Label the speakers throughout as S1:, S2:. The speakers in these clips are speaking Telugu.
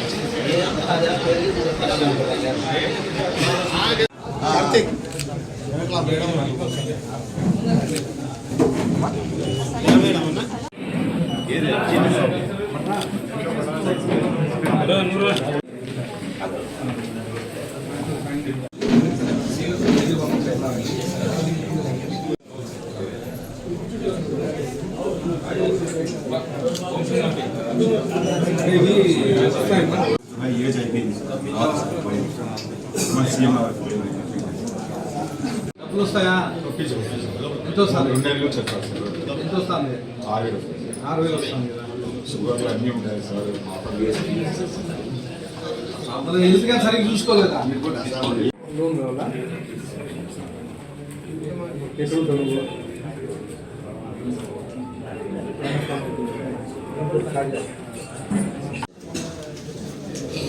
S1: నా ఏజ్
S2: డబ్బులు వస్తాయా ఎంత వస్తుంది
S1: రెండు నెలలు చెప్పారు సార్.
S2: ఎంత వస్తుంది?
S1: ఆరు వేలు
S2: ఆరు వేలు వస్తుంది
S1: షుగర్లు అన్నీ ఉంటాయి సార్.
S2: మనం ఎందుకు సరిగ్గా చూసుకోలేదా? మీరు కూడా లోన్ కావాలా ఎక్కడ ఉంటావు నువ్వు?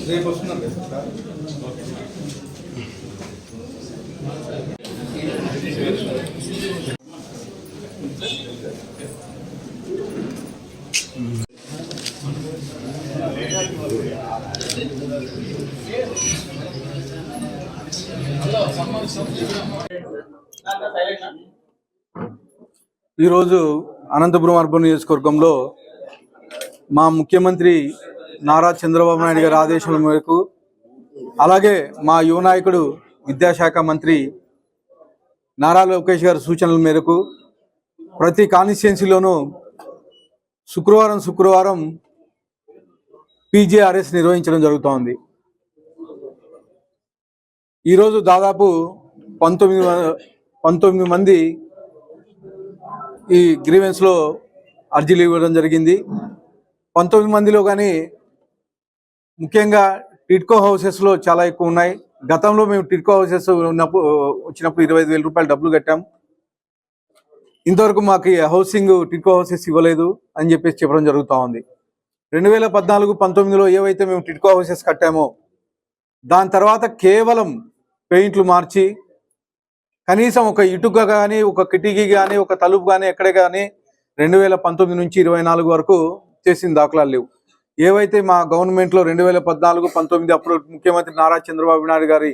S2: రేపు ఈరోజు అనంతపురం అర్బన్ నియోజకవర్గంలో మా ముఖ్యమంత్రి నారా చంద్రబాబు నాయుడు గారి ఆదేశాల మేరకు అలాగే మా యువ నాయకుడు విద్యాశాఖ మంత్రి నారా లోకేష్ గారి సూచనల మేరకు ప్రతి కాన్స్టిట్యున్సీలోనూ శుక్రవారం శుక్రవారం పీజీఆర్ఎస్ నిర్వహించడం జరుగుతోంది. ఈరోజు దాదాపు పంతొమ్మిది పంతొమ్మిది మంది ఈ గ్రీవెన్స్లో అర్జీలు ఇవ్వడం జరిగింది. పంతొమ్మిది మందిలో కానీ ముఖ్యంగా టిట్కో హౌసెస్లో చాలా ఎక్కువ ఉన్నాయి. గతంలో మేము టిట్కో హౌసెస్ ఉన్నప్పుడు వచ్చినప్పుడు ఇరవై ఐదు వేల రూపాయలు డబ్బులు కట్టాం. ఇంతవరకు మాకు హౌసింగ్ టిట్కో హౌసెస్ ఇవ్వలేదు అని చెప్పేసి చెప్పడం జరుగుతూ ఉంది. రెండు వేల పద్నాలుగు పంతొమ్మిదిలో ఏవైతే మేము టిట్కో హౌసెస్ కట్టామో దాని తర్వాత కేవలం పెయింట్లు మార్చి కనీసం ఒక ఇటుక కానీ ఒక కిటికీ కానీ ఒక తలుపు కానీ ఎక్కడే కానీ రెండు వేల పంతొమ్మిది నుంచి ఇరవై నాలుగు వరకు చేసిన దాఖలాలు లేవు. ఏవైతే మా గవర్నమెంట్లో రెండు వేల పద్నాలుగు పంతొమ్మిది అప్పుడు ముఖ్యమంత్రి నారా చంద్రబాబు నాయుడు గారి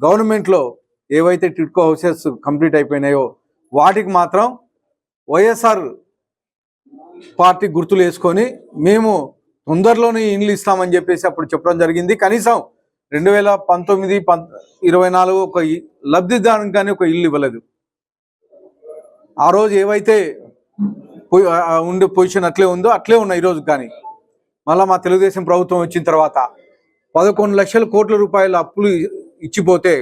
S2: గవర్నమెంట్లో ఏవైతే టిట్కో హౌసెస్ కంప్లీట్ అయిపోయినాయో వాటికి మాత్రం వైఎస్ఆర్ పార్టీ గుర్తులు వేసుకొని మేము తొందరలోనే ఇండ్లు ఇస్తామని చెప్పేసి అప్పుడు చెప్పడం జరిగింది. కనీసం రెండు వేల పంతొమ్మిది పం ఇరవై నాలుగు ఒక ఇ- లబ్ధిదారునికి కానీ ఒక ఇల్లు ఇవ్వలేదు. ఆ రోజు ఏవైతే ఉండే పొజిషన్ అట్లే ఉందో అట్లే ఉన్నాయి ఈరోజు కానీ. మళ్ళీ మా తెలుగుదేశం ప్రభుత్వం వచ్చిన తర్వాత పదకొండు లక్షల కోట్ల రూపాయల అప్పులు ఇచ్చిపోతే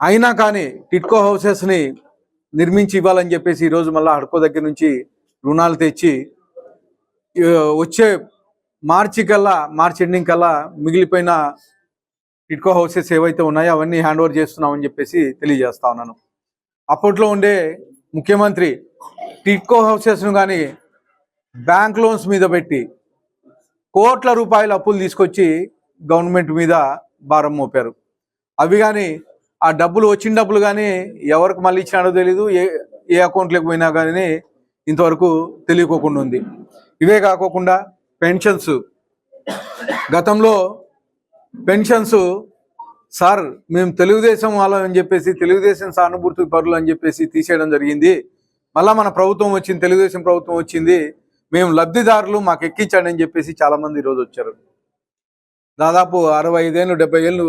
S2: అయినా కానీ టిట్కో హౌసెస్ని నిర్మించి ఇవ్వాలని చెప్పేసి ఈరోజు మళ్ళీ హడ్కో దగ్గర నుంచి రుణాలు తెచ్చి వచ్చే మార్చి కల్లా మార్చి ఎండింగ్ కల్లా మిగిలిపోయిన టిట్కో హౌసెస్ ఏవైతే ఉన్నాయో అవన్నీ హ్యాండ్ ఓవర్ చేస్తున్నామని చెప్పేసి తెలియజేస్తా ఉన్నాను. అప్పట్లో ఉండే ముఖ్యమంత్రి టిక్కో హౌసెస్ను కానీ బ్యాంక్ లోన్స్ మీద పెట్టి కోట్ల రూపాయల అప్పులు తీసుకొచ్చి గవర్నమెంట్ మీద భారం మోపారు. అవి కానీ ఆ డబ్బులు వచ్చిన డబ్బులు కానీ ఎవరికి మళ్ళీ ఇచ్చినాడో తెలీదు ఏ ఏ అకౌంట్లోకి పోయినా కానీ ఇంతవరకు తెలియకోకుండా ఉంది. ఇవే కాకోకుండా పెన్షన్స్. గతంలో పెన్షన్స్ సార్ మేము తెలుగుదేశం వాళ్ళం అని చెప్పేసి తెలుగుదేశం సానుభూతి పరులు అని చెప్పేసి తీసేయడం జరిగింది. మళ్ళా మన ప్రభుత్వం వచ్చింది తెలుగుదేశం ప్రభుత్వం వచ్చింది మేము లబ్ధిదారులు మాకు ఎక్కించండి అని చెప్పేసి చాలామంది ఈరోజు వచ్చారు. దాదాపు అరవై ఐదేళ్ళు డెబ్బై ఏళ్ళు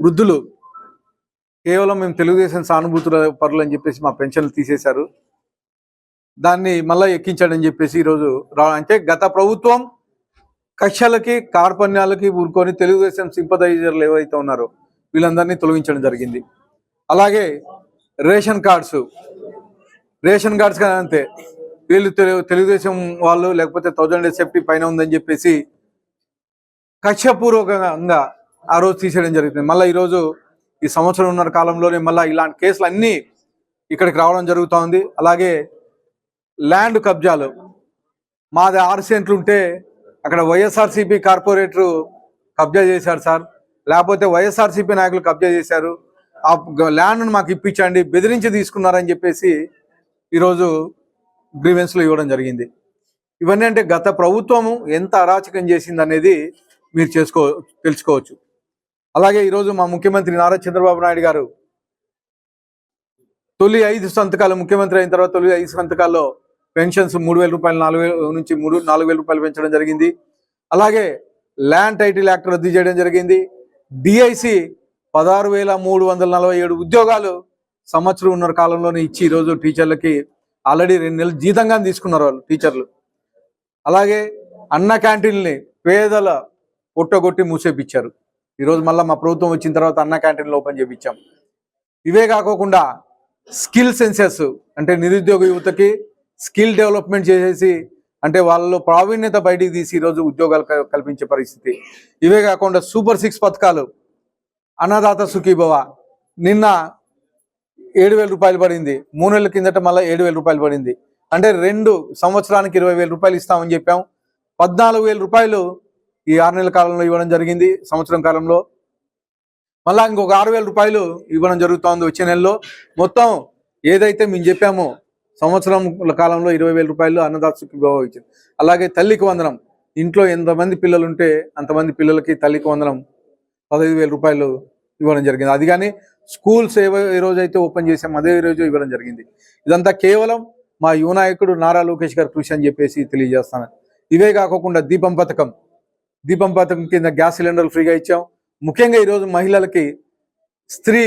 S2: వృద్ధులు కేవలం మేము తెలుగుదేశం సానుభూతుల పరులు అని చెప్పేసి మా పెన్షన్లు తీసేశారు. దాన్ని మళ్ళీ ఎక్కించాడని చెప్పేసి ఈరోజు రా అంటే గత ప్రభుత్వం కక్షలకి కార్పణ్యాలకి ఊరుకొని తెలుగుదేశం సింపదైజర్లు ఏవైతే ఉన్నారో వీళ్ళందరినీ తొలగించడం జరిగింది. అలాగే రేషన్ కార్డ్స్ రేషన్ కార్డ్స్ కానీ అంతే. వీళ్ళు తెలు తెలుగుదేశం వాళ్ళు లేకపోతే థౌజండ్ డేస్ సేఫ్టీ పైన ఉందని చెప్పేసి కక్షపూర్వకంగా ఆ రోజు తీసేయడం జరుగుతుంది మళ్ళీ ఈరోజు ఈ సంవత్సరం ఉన్న కాలంలోనే మళ్ళీ ఇలాంటి కేసులు అన్నీ ఇక్కడికి రావడం జరుగుతూ ఉంది అలాగే ల్యాండ్ కబ్జాలు. మాది ఆరు సెంట్లు ఉంటే అక్కడ వైఎస్ఆర్సీపీ కార్పొరేటర్ కబ్జా చేశారు సార్. లేకపోతే వైఎస్ఆర్సీపీ నాయకులు కబ్జా చేశారు. ఆ ల్యాండ్ను మాకు ఇప్పించండి బెదిరించి తీసుకున్నారని చెప్పేసి ఈరోజు గ్రీవెన్స్లో ఇవ్వడం జరిగింది. ఇవన్నీ అంటే గత ప్రభుత్వము ఎంత అరాచకం చేసింది అనేది మీరు చేసుకో తెలుసుకోవచ్చు. అలాగే ఈరోజు మా ముఖ్యమంత్రి నారా చంద్రబాబు నాయుడు గారు తొలి ఐదు సంతకాలు ముఖ్యమంత్రి అయిన తర్వాత తొలి ఐదు సంతకాల్లో పెన్షన్స్ మూడు వేల రూపాయలు నాలుగు వేల నుంచి మూడు నాలుగు వేల రూపాయలు పెంచడం జరిగింది. అలాగే ల్యాండ్ టైటిల్ యాక్ట్ రద్దు చేయడం జరిగింది. డిఐసి పదహారు వేల మూడు వందల నలభై ఏడు ఉద్యోగాలు సంవత్సరం ఉన్న కాలంలోనే ఇచ్చి ఈరోజు టీచర్లకి ఆల్రెడీ రెండు నెలలు జీతంగా తీసుకున్నారు వాళ్ళు టీచర్లు. అలాగే అన్న క్యాంటీన్ని పేదల పొట్టగొట్టి మూసేపించారు ఈరోజు మళ్ళీ మా ప్రభుత్వం వచ్చిన తర్వాత అన్న క్యాంటీన్లు ఓపెన్ చేపించాం ఇవే కాకోకుండా స్కిల్ సెన్సెస్ అంటే నిరుద్యోగ యువతకి స్కిల్ డెవలప్మెంట్ చేసేసి అంటే వాళ్ళలో ప్రావీణ్యత బయటికి తీసి ఈరోజు ఉద్యోగాలు కల్- కల్పించే పరిస్థితి. ఇవే కాకుండా సూపర్ సిక్స్ పథకాలు. అన్నదాత సుఖీభవ. నిన్న ఏడు వేల రూపాయలు పడింది. మూడు నెలల కిందట మళ్ళీ ఏడు వేల రూపాయలు పడింది. అంటే రెండు సంవత్సరానికి ఇరవై వేల రూపాయలు ఇస్తామని చెప్పాం. పద్నాలుగు వేల రూపాయలు ఈ ఆరు నెలల కాలంలో ఇవ్వడం జరిగింది సంవత్సరం కాలంలో. మళ్ళా ఇంకొక ఆరు వేల రూపాయలు ఇవ్వడం జరుగుతోంది వచ్చే నెలలో. మొత్తం ఏదైతే మేము చెప్పామో సంవత్సరం కాలంలో ఇరవై వేల రూపాయలు అన్నదాత ఇచ్చింది. అలాగే తల్లికి వందనం. ఇంట్లో ఎంతమంది పిల్లలు ఉంటే అంతమంది పిల్లలకి తల్లికి వందనం పదహైదు వేల రూపాయలు ఇవ్వడం జరిగింది. అది కానీ స్కూల్స్ ఏ ఏ రోజు అయితే ఓపెన్ చేసాం అదే రోజు ఇవ్వడం జరిగింది. ఇదంతా కేవలం మా యువ నాయకుడు నారా లోకేష్ గారు కృషి అని చెప్పేసి తెలియజేస్తాను. ఇవే కాకుండా దీపం పథకం. దీపం పథకం కింద గ్యాస్ సిలిండర్లు ఫ్రీగా ఇచ్చాం. ముఖ్యంగా ఈరోజు మహిళలకి స్త్రీ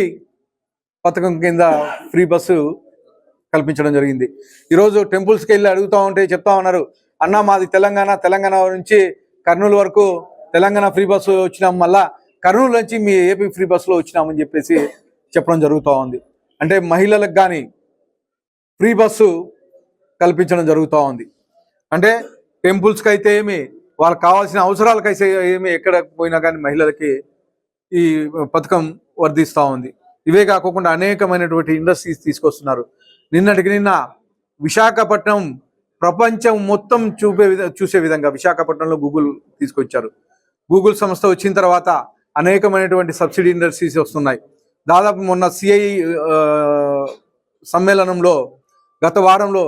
S2: పథకం కింద ఫ్రీ బస్సు కల్పించడం జరిగింది. ఈరోజు టెంపుల్స్కి వెళ్ళి అడుగుతా ఉంటే చెప్తా ఉన్నారు అన్న మాది తెలంగాణ తెలంగాణ నుంచి కర్నూలు వరకు తెలంగాణ ఫ్రీ బస్సు వచ్చినాం మళ్ళా కర్నూలు నుంచి మీ ఏపీ ఫ్రీ బస్సులో వచ్చినామని చెప్పేసి చెప్పడం జరుగుతూ ఉంది. అంటే మహిళలకు కానీ ఫ్రీ బస్సు కల్పించడం జరుగుతూ ఉంది. అంటే టెంపుల్స్కి అయితే ఏమి వాళ్ళకి కావాల్సిన అవసరాలకైతే ఏమి ఎక్కడ పోయినా కానీ మహిళలకి ఈ పథకం వర్ధిస్తూ ఉంది. ఇవే కాకుండా అనేకమైనటువంటి ఇండస్ట్రీస్ తీసుకొస్తున్నారు. నిన్నటికి నిన్న విశాఖపట్నం ప్రపంచం మొత్తం చూపే విధ చూసే విధంగా విశాఖపట్నంలో గూగుల్ తీసుకొచ్చారు. గూగుల్ సంస్థ వచ్చిన తర్వాత అనేకమైనటువంటి సబ్సిడీ ఇండస్ట్రీస్ వస్తున్నాయి. దాదాపు మొన్న సిఐ సమ్మేళనంలో గత వారంలో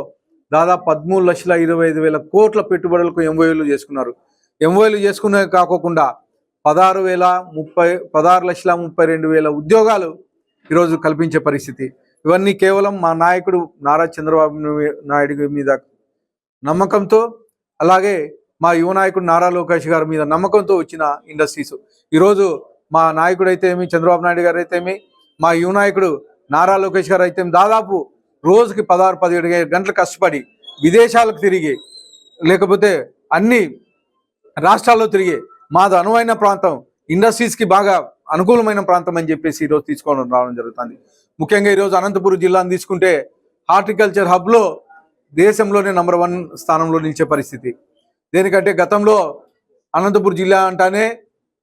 S2: దాదాపు పదమూడు లక్షల ఇరవై ఐదు వేల కోట్ల పెట్టుబడులకు ఎంఓఏలు చేసుకున్నారు. ఎంఓఏలు చేసుకునే కాకోకుండా పదహారు వేల ముప్పై పదహారు లక్షల ముప్పై రెండు వేల ఉద్యోగాలు ఈరోజు కల్పించే పరిస్థితి. ఇవన్నీ కేవలం మా నాయకుడు నారా చంద్రబాబు నాయుడు మీద నమ్మకంతో అలాగే మా యువ నాయకుడు నారా లోకేష్ గారి మీద నమ్మకంతో వచ్చిన ఇండస్ట్రీస్. ఈరోజు మా నాయకుడు అయితే ఏమి చంద్రబాబు నాయుడు గారు అయితే ఏమి మా యువ నాయకుడు నారా లోకేష్ గారు అయితే దాదాపు రోజుకి పదహారు పదిహేడు గంటలు కష్టపడి విదేశాలకు తిరిగి లేకపోతే అన్ని రాష్ట్రాల్లో తిరిగి మాది అనువైన ప్రాంతం ఇండస్ట్రీస్కి బాగా అనుకూలమైన ప్రాంతం అని చెప్పేసి ఈరోజు తీసుకోవడం రావడం జరుగుతుంది. ముఖ్యంగా ఈరోజు అనంతపురం జిల్లాను తీసుకుంటే హార్టికల్చర్ హబ్లో దేశంలోనే నంబర్ వన్ స్థానంలో నిలిచే పరిస్థితి. దేనికంటే గతంలో అనంతపురం జిల్లా అంటానే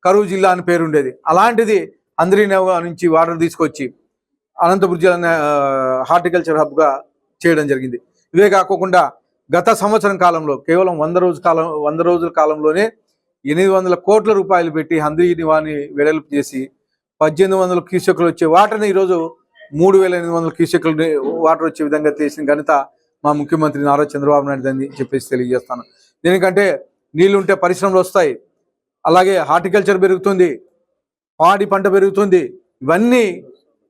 S2: కరువు జిల్లా అని పేరు ఉండేది అలాంటిది అందరినవ్ నుంచి వాటర్ తీసుకొచ్చి అనంతపురం జిల్లా హార్టికల్చర్ హబ్గా చేయడం జరిగింది. ఇవే కాకుండా గత సంవత్సరం కాలంలో కేవలం వంద రోజు కాలం వంద రోజుల కాలంలోనే ఎనిమిది వందల కోట్ల రూపాయలు పెట్టి హంద్రీ నివాని వెడల్పు చేసి పద్దెనిమిది వందల క్యూసెక్లు వచ్చే వాటర్ని ఈరోజు మూడు వేల ఎనిమిది వందల క్యూసెక్లు వాటర్ వచ్చే విధంగా చేసిన ఘనత మా ముఖ్యమంత్రి నారా చంద్రబాబు నాయుడు అని చెప్పేసి తెలియజేస్తాను. దీనికంటే నీళ్ళు ఉంటే పరిశ్రమలు వస్తాయి. అలాగే హార్టికల్చర్ పెరుగుతుంది పాడి పంట పెరుగుతుంది ఇవన్నీ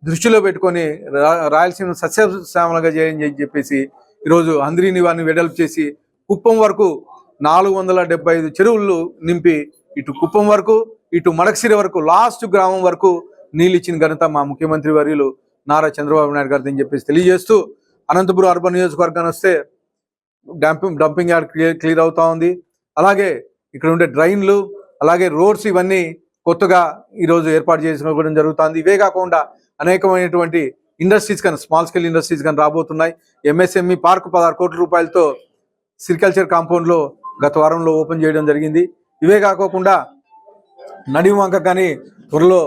S2: దృష్టిలో పెట్టుకొని రా- రాయలసీమ సస్యశ్యామలుగా చేయని చెప్పేసి ఈరోజు అందరిని వారిని వెడల్పు చేసి కుప్పం వరకు నాలుగు వందల డెబ్బై ఐదు చెరువులు నింపి ఇటు కుప్పం వరకు ఇటు మడకసిరి వరకు లాస్ట్ గ్రామం వరకు నీళ్ళు ఇచ్చిన ఘనత మా ముఖ్యమంత్రి వర్యులు నారా చంద్రబాబు నాయుడు గారిది అని చెప్పేసి తెలియజేస్తూ అనంతపురం అర్బన్ నియోజకవర్గాన్ని వస్తే dumping dumping yard clear clear అవుతా ఉంది. అలాగే ఇక్కడ ఉండే డ్రైన్లు అలాగే రోడ్స్ ఇవన్నీ కొత్తగా ఈరోజు ఏర్పాటు చేసుకోవడం జరుగుతుంది. ఇవే కాకుండా అనేకమైనటువంటి ఇండస్ట్రీస్ కానీ స్మాల్ స్కేల్ ఇండస్ట్రీస్ కానీ రాబోతున్నాయి. ఎంఎస్ఎంఈ పార్క్ పదహారు కోట్ల రూపాయలతో సిరికల్చర్ కాంపౌండ్లో గత వారంలో ఓపెన్ చేయడం జరిగింది. ఇవే కాకోకుండా నడిమి వంక కానీ త్వరలో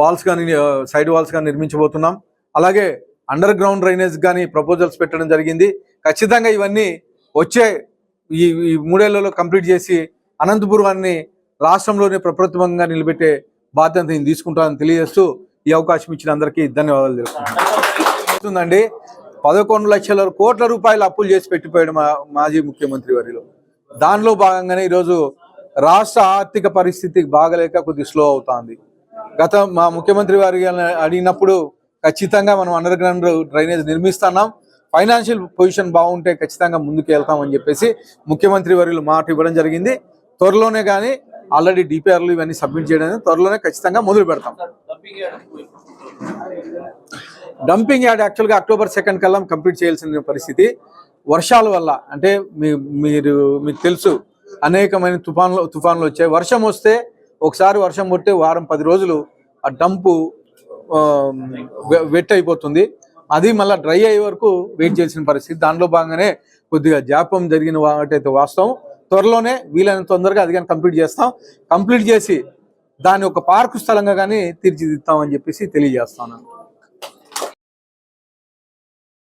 S2: వాల్స్ కానీ సైడ్ వాల్స్ కానీ నిర్మించబోతున్నాం. అలాగే అండర్ గ్రౌండ్ డ్రైనేజ్ కానీ ప్రపోజల్స్ పెట్టడం జరిగింది. ఖచ్చితంగా ఇవన్నీ వచ్చే ఈ ఈ మూడేళ్ళలో కంప్లీట్ చేసి అనంతపురాన్ని రాష్ట్రంలోనే ప్రప్రథమంగా నిలబెట్టే బాధ్యత నేను తీసుకుంటానని తెలియజేస్తూ ఈ అవకాశం ఇచ్చిన అందరికీ ధన్యవాదాలు తెలుపుతుందండి పదకొండు లక్షల కోట్ల రూపాయలు అప్పులు చేసి పెట్టిపోయాడు మా మాజీ ముఖ్యమంత్రి వారిలో దానిలో భాగంగానే ఈరోజు రాష్ట్ర ఆర్థిక పరిస్థితి బాగలేక కొద్ది స్లో అవుతుంది. గత మా ముఖ్యమంత్రి వారి అడిగినప్పుడు ఖచ్చితంగా మనం అండర్ గ్రౌండ్ డ్రైనేజ్ నిర్మిస్తున్నాం. ఫైనాన్షియల్ పొజిషన్ బాగుంటే ఖచ్చితంగా ముందుకు వెళ్తామని చెప్పేసి ముఖ్యమంత్రి వర్యులు మాట ఇవ్వడం జరిగింది. త్వరలోనే కానీ ఆల్రెడీ డిపిఆర్లు ఇవన్నీ సబ్మిట్ చేయడం త్వరలోనే ఖచ్చితంగా మొదలు పెడతాం. డంపింగ్ యార్డ్ యాక్చువల్గా అక్టోబర్ సెకండ్ కల్లా కంప్లీట్ చేయాల్సిన పరిస్థితి. వర్షాల వల్ల అంటే మీ మీరు మీకు తెలుసు అనేకమైన తుఫాన్లు తుఫాన్లు వచ్చాయి. వర్షం వస్తే ఒకసారి వర్షం కొట్టే వారం పది రోజులు ఆ డంపు వెట్ అయిపోతుంది. అది మళ్ళీ డ్రై అయ్యే వరకు వెయిట్ చేసిన పరిస్థితి. దాంట్లో భాగంగానే కొద్దిగా జాపం జరిగిన వాటైతే వాస్తవం. త్వరలోనే వీలైనంత తొందరగా అది కానీ కంప్లీట్ చేస్తాం. కంప్లీట్ చేసి దాని ఒక పార్కు స్థలంగా కానీ తీర్చిదిద్దామని చెప్పేసి తెలియజేస్తాను